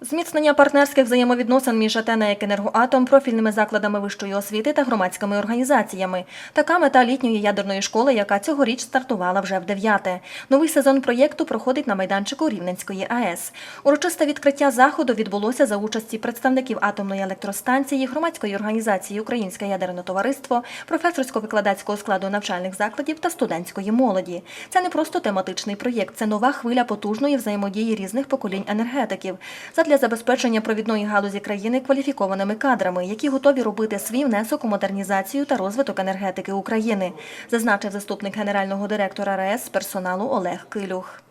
Зміцнення партнерських взаємовідносин між АТ «НЕК «Енергоатом», профільними закладами вищої освіти та громадськими організаціями. Така мета літньої ядерної школи, яка цьогоріч стартувала вже в дев'яте. Новий сезон проєкту проходить на майданчику Рівненської АЕС. Урочисте відкриття заходу відбулося за участі представників атомної електростанції, громадської організації Українське ядерне товариство, професорсько-викладацького складу навчальних закладів та студентської молоді. Це не просто тематичний проєкт, це нова хвиля потужної взаємодії різних поколінь енергетиків задля забезпечення провідної галузі країни кваліфікованими кадрами, які готові робити свій внесок у модернізацію та розвиток енергетики України, зазначив заступник генерального директора РАЕС персоналу Олег Килюх.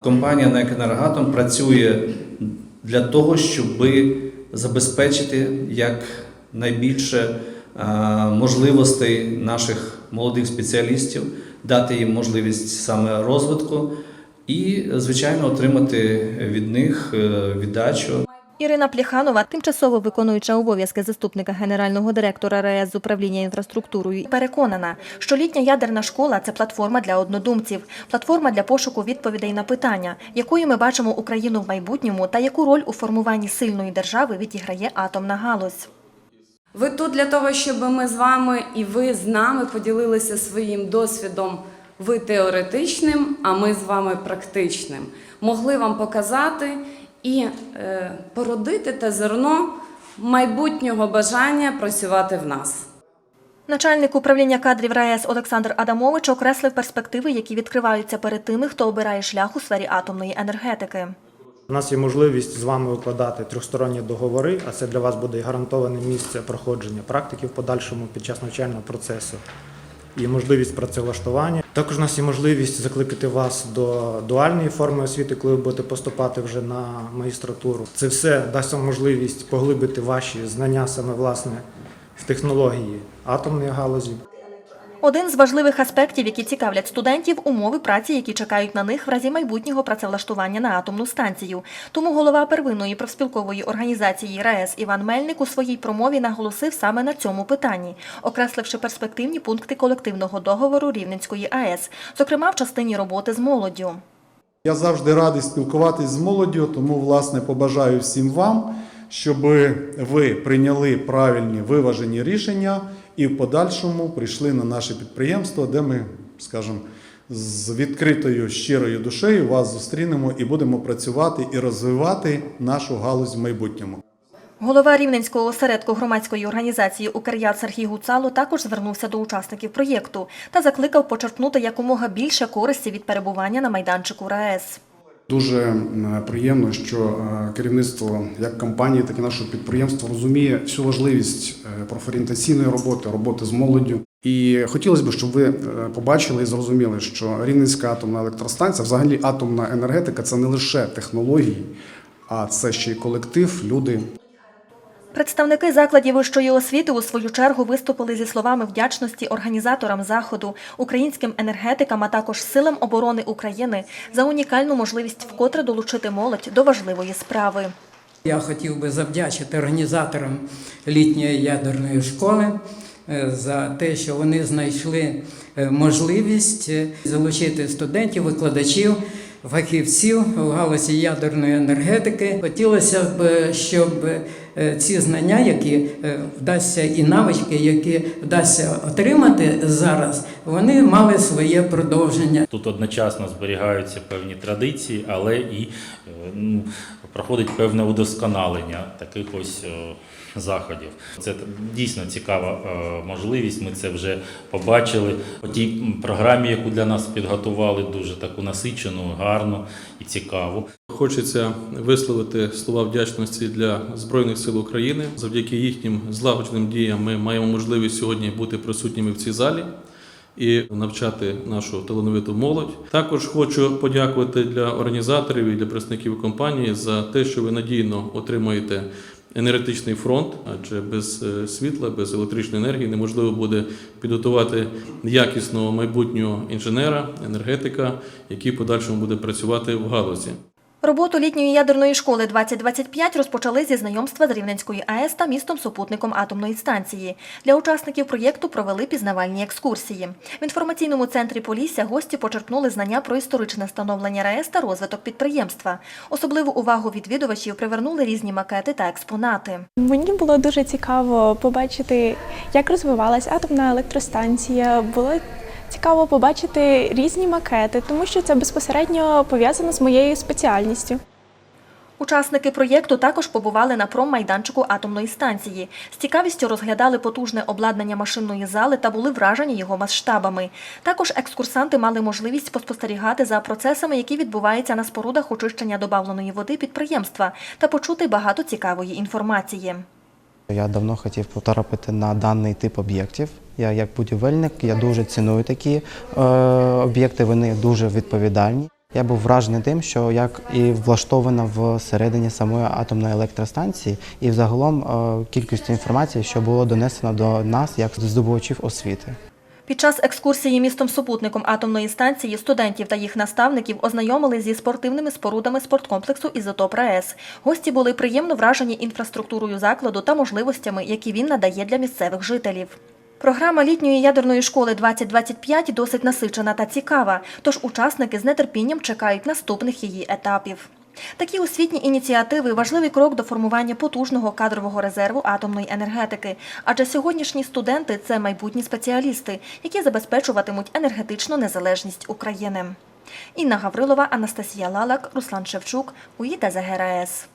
Компанія «НЕК «Енергоатом» працює для того, щоб забезпечити як найбільше можливостей наших молодих спеціалістів, дати їм можливість саме розвитку і, звичайно, отримати від них е, віддачу. Ірина Пліханова, тимчасово виконуюча обов'язки заступника генерального директора РАЕС з управління інфраструктурою, переконана, що літня ядерна школа це платформа для однодумців, платформа для пошуку відповідей на питання, якою ми бачимо Україну в майбутньому та яку роль у формуванні сильної держави відіграє атомна галузь. Ви тут для того, щоб ми з вами і ви з нами поділилися своїм досвідом. Ви теоретичним, а ми з вами практичним. Могли вам показати і е, породити те зерно майбутнього бажання працювати в нас. Начальник управління кадрів РаЕС Олександр Адамович окреслив перспективи, які відкриваються перед тими, хто обирає шлях у сфері атомної енергетики. У нас є можливість з вами укладати трьохсторонні договори, а це для вас буде і гарантоване місце проходження практики в подальшому під час навчального процесу і можливість працевлаштування. Також у нас є можливість закликати вас до дуальної форми освіти, коли ви будете поступати вже на магістратуру. Це все дасть вам можливість поглибити ваші знання саме власне в технології атомної галузі. Один з важливих аспектів, які цікавлять студентів, умови праці, які чекають на них в разі майбутнього працевлаштування на атомну станцію. Тому голова первинної профспілкової організації РаЕС Іван Мельник у своїй промові наголосив саме на цьому питанні, окресливши перспективні пункти колективного договору Рівненської АЕС, зокрема в частині роботи з молоддю. Я завжди радий спілкуватись з молоддю, тому власне побажаю всім вам, щоб ви прийняли правильні виважені рішення і в подальшому прийшли на наше підприємство, де ми, скажімо, з відкритою щирою душею вас зустрінемо і будемо працювати і розвивати нашу галузь в майбутньому. Голова Рівненського осередку громадської організації «Укряд» Сергій Гуцало також звернувся до учасників проєкту та закликав почерпнути якомога більше користі від перебування на майданчику РаЕС. Дуже приємно, що е, керівництво як компанії, так і нашого підприємства розуміє всю важливість е, профорієнтаційної роботи, роботи з молоддю. І хотілося б, щоб ви е, побачили і зрозуміли, що Рівненська атомна електростанція, взагалі атомна енергетика це не лише технології, а це ще й колектив, люди, Представники закладів вищої освіти у свою чергу виступили зі словами вдячності організаторам заходу, українським енергетикам, а також силам оборони України за унікальну можливість вкотре долучити молодь до важливої справи. Я хотів би завдячити організаторам літньої ядерної школи е, за те, що вони знайшли е, можливість е, залучити студентів, викладачів, фахівців у галузі ядерної енергетики. Хотілося б, щоб е, ці знання, які е, вдасться, і навички, які вдасться отримати зараз, вони мали своє продовження. Тут одночасно зберігаються певні традиції, але і е, ну, проходить певне удосконалення таких ось заходів. Це дійсно цікава е, можливість. Ми це вже побачили. По тій програмі, яку для нас підготували, дуже таку насичену, гарну і цікаву. Хочеться висловити слова вдячності для Збройних сил України. Завдяки їхнім злагодженим діям ми маємо можливість сьогодні бути присутніми в цій залі і навчати нашу талановиту молодь. Також хочу подякувати для організаторів і для представників компанії за те, що ви надійно отримуєте енергетичний фронт, адже без е, світла, без електричної енергії неможливо буде підготувати якісного майбутнього інженера, енергетика, який в подальшому буде працювати в галузі. Роботу літньої ядерної школи 2025 розпочали зі знайомства з Рівненською АЕС та містом-супутником атомної станції. Для учасників проєкту провели пізнавальні екскурсії. В інформаційному центрі Полісся гості почерпнули знання про історичне становлення РАЕС та розвиток підприємства. Особливу увагу відвідувачів привернули різні макети та експонати. Мені було дуже цікаво побачити, як розвивалась атомна електростанція. Було цікаво побачити різні макети, тому що це безпосередньо пов'язано з моєю спеціальністю. Учасники проєкту також побували на проммайданчику атомної станції. З цікавістю розглядали потужне обладнання машинної зали та були вражені його масштабами. Також екскурсанти мали можливість поспостерігати за процесами, які відбуваються на спорудах очищення добавленої води підприємства, та почути багато цікавої інформації. Я давно хотів потрапити на даний тип об'єктів. Я як будівельник, я дуже ціную такі е, об'єкти, вони дуже відповідальні. Я був вражений тим, що як і влаштовано всередині самої атомної електростанції, і взагалом е, кількістю інформації, що було донесено до нас як здобувачів освіти. Під час екскурсії містом-супутником атомної станції студентів та їх наставників ознайомили зі спортивними спорудами спорткомплексу «Ізотоп РаЕС». Гості були приємно вражені інфраструктурою закладу та можливостями, які він надає для місцевих жителів. Програма літньої ядерної школи 2025 досить насичена та цікава, тож учасники з нетерпінням чекають наступних її етапів. Такі освітні ініціативи важливий крок до формування потужного кадрового резерву атомної енергетики, адже сьогоднішні студенти це майбутні спеціалісти, які забезпечуватимуть енергетичну незалежність України. Інна Гаврилова, Анастасія Лалак, Руслан Шевчук, ЗГРАЕС.